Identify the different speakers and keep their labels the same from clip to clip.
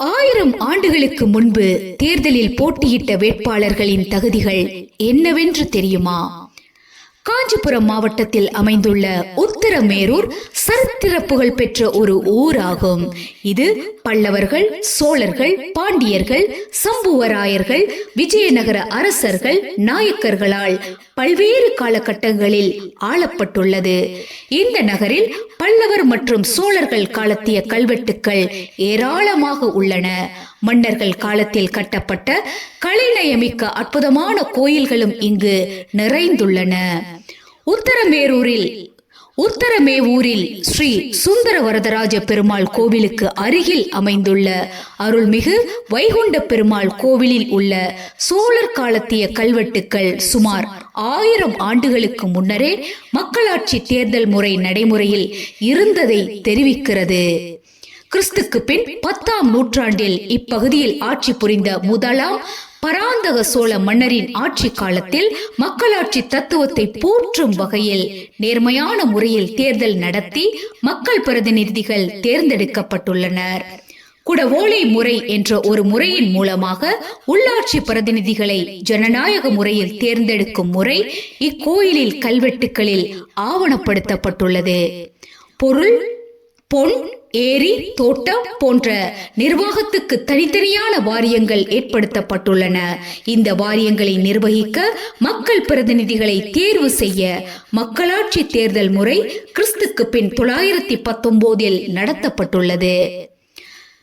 Speaker 1: ஆயிரம் ஆண்டுகளுக்கு முன்பு தேர்தலில் போட்டியிட்ட வேட்பாளர்களின் தகுதிகள் என்னவென்று தெரியுமா? காஞ்சிபுரம் மாவட்டத்தில் அமைந்துள்ள உத்தரமேரூர் சரித்திர புகழ் பெற்ற ஒரு ஊராகும். இது பல்லவர்கள் சோழர்கள் பாண்டியர்கள் சம்புவராயர்கள் விஜயநகர அரசர்கள் நாயக்கர்களால் பல்வேறு காலகட்டங்களில் ஆளப்பட்டுள்ளது. இந்த நகரில் பல்லவர் மற்றும் சோழர்கள் காலத்திய கல்வெட்டுக்கள் ஏராளமாக உள்ளன. மன்னர்கள் காலத்தில் கட்டப்பட்ட கலைநயமிக்க அற்புதமான கோயில்களும் இங்கு நிறைந்துள்ளன. உத்தரமேரூரில் உத்தரமேவூரில் ஸ்ரீ சுந்தர வரதராஜ பெருமாள் கோவிலுக்கு அருகில் அமைந்துள்ள அருள்மிகு வைகுண்ட பெருமாள் கோவிலில் உள்ள சோழர் காலத்திய கல்வெட்டுக்கள் சுமார் ஆயிரம் ஆண்டுகளுக்கு முன்னரே மக்களாட்சி தேர்தல் முறை நடைமுறையில் இருந்ததை தெரிவிக்கிறது. கிறிஸ்துக்கு பின் பத்தாம் நூற்றாண்டில் இப்பகுதியில் ஆட்சி புரிந்த முதலாம் பராந்தக சோழ மன்னரின் ஆட்சி காலத்தில் மக்களாட்சி தத்துவத்தை போற்றும் வகையில் நேர்மையான முறையில் தேர்தல் நடத்தி மக்கள் பிரதிநிதிகள் தேர்ந்தெடுக்கப்பட்டுள்ளனர். குடவோலை முறை என்ற ஒரு முறையின் மூலமாக உள்ளாட்சி பிரதிநிதிகளை ஜனநாயக முறையில் தேர்ந்தெடுக்கும் முறை இக்கோயிலில் கல்வெட்டுகளில் ஆவணப்படுத்தப்பட்டுள்ளது. பொருள் பொன் ஏரி தோட்டம் போன்ற நிர்வாகத்துக்கு தனித்தனியான வாரியங்கள் ஏற்படுத்தப்பட்டுள்ளன. இந்த வாரியங்களை நிர்வகிக்க மக்கள் பிரதிநிதிகளை தேர்வு செய்ய மக்களாட்சி தேர்தல் முறை கிறிஸ்துக்கு பின் தொள்ளாயிரத்தி பத்தொன்பதில் நடத்தப்பட்டுள்ளது.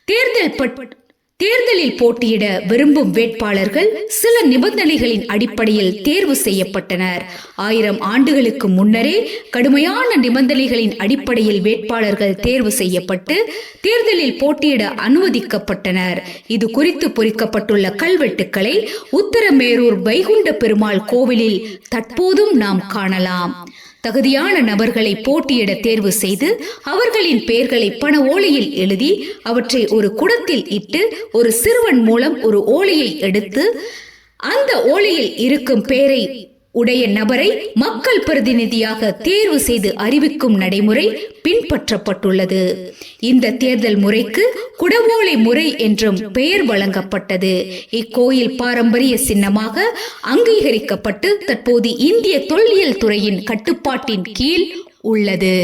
Speaker 1: தேர்தல் பட்- தேர்தலில் போட்டியிட விரும்பும் வேட்பாளர்கள் சில நிபந்தனைகளின் அடிப்படையில் தேர்வு செய்யப்பட்டனர். ஆயிரம் ஆண்டுகளுக்கு முன்னரே கடுமையான நிபந்தனைகளின் அடிப்படையில் வேட்பாளர்கள் தேர்வு செய்யப்பட்டு தேர்தலில் போட்டியிட அனுமதிக்கப்பட்டனர். இது குறித்து பொறிக்கப்பட்டுள்ள கல்வெட்டுக்களை உத்தரமேரூர் வைகுண்ட பெருமாள் கோவிலில் தற்போதும் நாம் காணலாம். தகுதியான நபர்களை போட்டியிட தேர்வு செய்து அவர்களின் பெயர்களை பண ஓலையில் எழுதி அவற்றை ஒரு குடத்தில் இட்டு ஒரு சிறுவன் மூலம் ஒரு ஓலையை எடுத்து அந்த ஓலையில் இருக்கும் பெயரை உடைய நபரை மக்கள் பிரதிநிதியாக தேர்வு செய்து அறிவிக்கும் நடைமுறை பின்பற்றப்பட்டுள்ளது. இந்த தேர்தல் முறைக்கு குடவோலை முறை என்றும் பெயர் வழங்கப்பட்டது. இக்கோயில் பாரம்பரிய சின்னமாக அங்கீகரிக்கப்பட்டு தற்போது இந்திய தொல்லியல் துறையின் கட்டுப்பாட்டின் கீழ் உள்ளது.